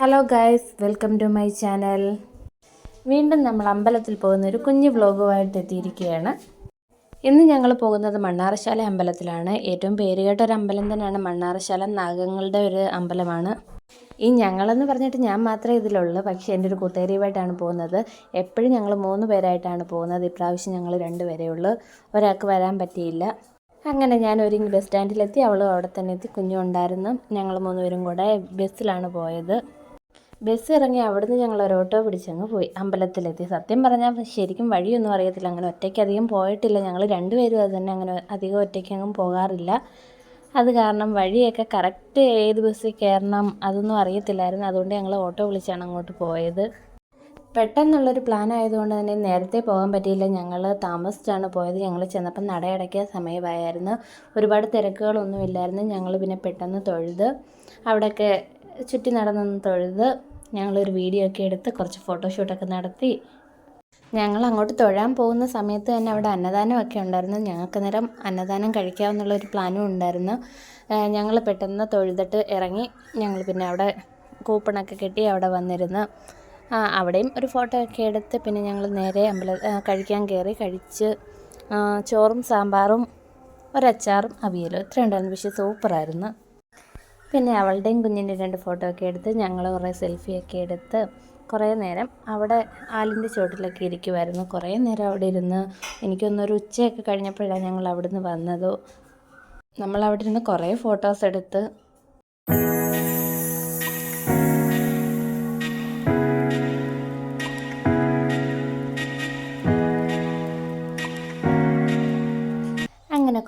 Hello guys welcome to my channel വീണ്ടും നമ്മൾ അമ്പലത്തിൽ പോകുന്ന ഒരു കുഞ്ഞു വ്ലോഗുമായിട്ട് എത്തിയിരിക്കുകയാണ്. ഇന്ന് ഞങ്ങൾ പോകുന്നത് മണ്ണാറശാല അമ്പലത്തിലാണ്. ഏറ്റവും പേരുകേട്ട ഒരു അമ്പലം തന്നെയാണ് മണ്ണാറശാല. നാഗങ്ങളുടെ ഒരു അമ്പലമാണ്. ഈ ഞങ്ങളെന്ന് പറഞ്ഞിട്ട് ഞാൻ മാത്രമേ ഇതിലുള്ളൂ. പക്ഷേ എന്റെ ഒരു കൂട്ടുകാരിയുമായിട്ടാണ് പോകുന്നത്. എപ്പോഴും ഞങ്ങൾ മൂന്ന് പേരായിട്ടാണ് പോകുന്നത്. ഇപ്രാവശ്യം ഞങ്ങൾ രണ്ട് പേരേ ഉള്ളൂ. ഒരാൾക്ക് വരാൻ പറ്റിയില്ല. അങ്ങനെ ഞാൻ ഒരുങ്ങി ബസ് സ്റ്റാൻഡിലെത്തി. അവളും അവിടെ തന്നെ എത്തി. കുഞ്ഞുണ്ടായിരുന്നു ഞങ്ങൾ മൂന്നുപേരും കൂടെ ബസ്സിലാണ് പോയത്. ബസ് ഇറങ്ങി അവിടുന്ന് ഞങ്ങൾ ഒരു ഓട്ടോ പിടിച്ചങ്ങ് പോയി. അമ്പലത്തിലെത്തി. സത്യം പറഞ്ഞാൽ ശരിക്കും വഴിയൊന്നും അറിയത്തില്ല. അങ്ങനെ ഒറ്റയ്ക്ക് അധികം പോയിട്ടില്ല. ഞങ്ങൾ രണ്ടുപേരും അത് തന്നെ അങ്ങനെ അധികം ഒറ്റയ്ക്കങ്ങും പോകാറില്ല. അത് കാരണം വഴിയൊക്കെ കറക്റ്റ് ഏത് ബസ്സിൽ കയറണം അതൊന്നും അറിയത്തില്ലായിരുന്നു. അതുകൊണ്ട് ഞങ്ങൾ ഓട്ടോ വിളിച്ചാണ് അങ്ങോട്ട് പോയത്. പെട്ടെന്നുള്ളൊരു പ്ലാൻ ആയതുകൊണ്ട് തന്നെ നേരത്തെ പോകാൻ പറ്റിയില്ല. ഞങ്ങൾ താമസിച്ചാണ് പോയത്. ഞങ്ങൾ ചെന്നപ്പം നടയടയ്ക്കിയ സമയമായിരുന്നു. ഒരുപാട് തിരക്കുകളൊന്നും ഇല്ലായിരുന്നു. ഞങ്ങൾ പിന്നെ പെട്ടെന്ന് തൊഴുത് അവിടെയൊക്കെ ചുറ്റി നടന്നൊന്ന് തൊഴുത് ഞങ്ങളൊരു വീഡിയോ ഒക്കെ എടുത്ത് കുറച്ച് ഫോട്ടോഷൂട്ടൊക്കെ നടത്തി. ഞങ്ങൾ അങ്ങോട്ട് തൊഴാൻ പോകുന്ന സമയത്ത് തന്നെ അവിടെ അന്നദാനമൊക്കെ ഉണ്ടായിരുന്നു. ഞങ്ങൾക്ക് നേരം അന്നദാനം കഴിക്കാമെന്നുള്ളൊരു പ്ലാനും ഉണ്ടായിരുന്നു. ഞങ്ങൾ പെട്ടെന്ന് തൊഴുതിട്ട് ഇറങ്ങി ഞങ്ങൾ പിന്നെ അവിടെ കൂപ്പണൊക്കെ കിട്ടി അവിടെ വന്നിരുന്നു. അവിടെയും ഒരു ഫോട്ടോ ഒക്കെ എടുത്ത് പിന്നെ ഞങ്ങൾ നേരെ അമ്പല കഴിക്കാൻ കയറി കഴിച്ച് ചോറും സാമ്പാറും ഒരച്ചാറും അവിയലും ഇത്രയും ഉണ്ടായിരുന്നു. പക്ഷേ സൂപ്പറായിരുന്നു പിന്നെ അവളുടെയും കുഞ്ഞിന്റെ രണ്ട് ഫോട്ടോ ഒക്കെ എടുത്ത് ഞങ്ങൾ കുറേ സെൽഫിയൊക്കെ എടുത്ത് കുറേ നേരം അവിടെ ആലിന്റെ ചോട്ടിലൊക്കെ ഇരിക്കുമായിരുന്നു കുറേ നേരം അവിടെ ഇരുന്ന് എനിക്കൊന്നൊരു ഉച്ചയൊക്കെ കഴിഞ്ഞപ്പോഴാണ് ഞങ്ങൾ അവിടുന്ന് വന്നത്. നമ്മൾ അവിടെ ഇരുന്ന് കുറേ ഫോട്ടോസ് എടുത്ത്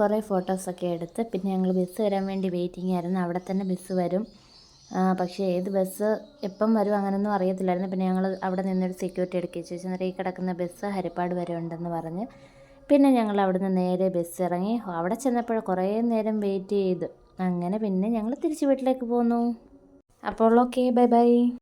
കുറേ ഫോട്ടോസൊക്കെ എടുത്ത് പിന്നെ ഞങ്ങൾ ബസ് വരാൻ വേണ്ടി വെയിറ്റിംഗ് ആയിരുന്നു. അവിടെ തന്നെ ബസ് വരും. പക്ഷേ ഏത് ബസ് എപ്പം വരും അങ്ങനെയൊന്നും അറിയത്തില്ലായിരുന്നു. പിന്നെ ഞങ്ങൾ അവിടെ നിന്നൊരു സെക്യൂരിറ്റി എടുക്കി ചോദിച്ചു അന്നേരം ഈ കിടക്കുന്ന ബസ് ഹരിപ്പാട് വരെ ഉണ്ടെന്ന് പറഞ്ഞ് പിന്നെ ഞങ്ങൾ അവിടുന്ന് നേരെ ബസ് ഇറങ്ങി. അവിടെ ചെന്നപ്പോൾ കുറേ നേരം വെയിറ്റ് ചെയ്ത്. അങ്ങനെ പിന്നെ ഞങ്ങൾ തിരിച്ച് വീട്ടിലേക്ക് പോന്നു. അപ്പോൾ ഓക്കെ ബൈ ബൈ